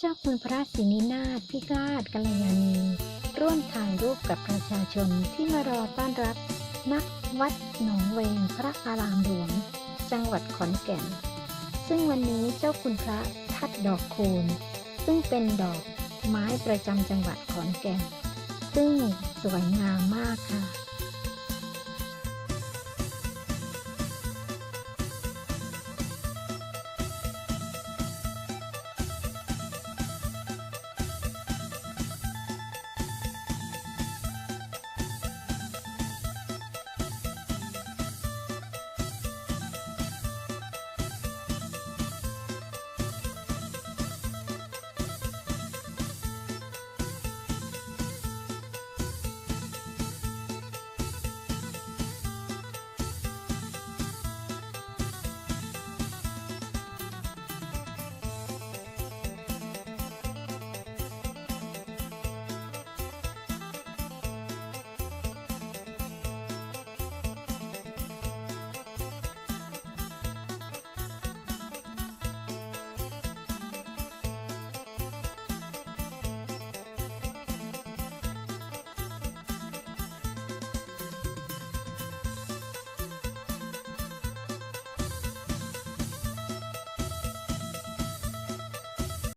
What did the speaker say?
เจ้าคุณพระศรีนินาถพิฆาตกัลยาณี ร่วมถ่ายรูปกับประชาชนที่มารอต้อนรับนักวัดหนองเวงพระอารามหลวง จังหวัดขอนแก่น ซึ่งวันนี้เจ้าคุณพระทัดดอกคูณ ซึ่งเป็นดอกไม้ประจำจังหวัดขอนแก่น ซึ่งสวยงามมากค่ะ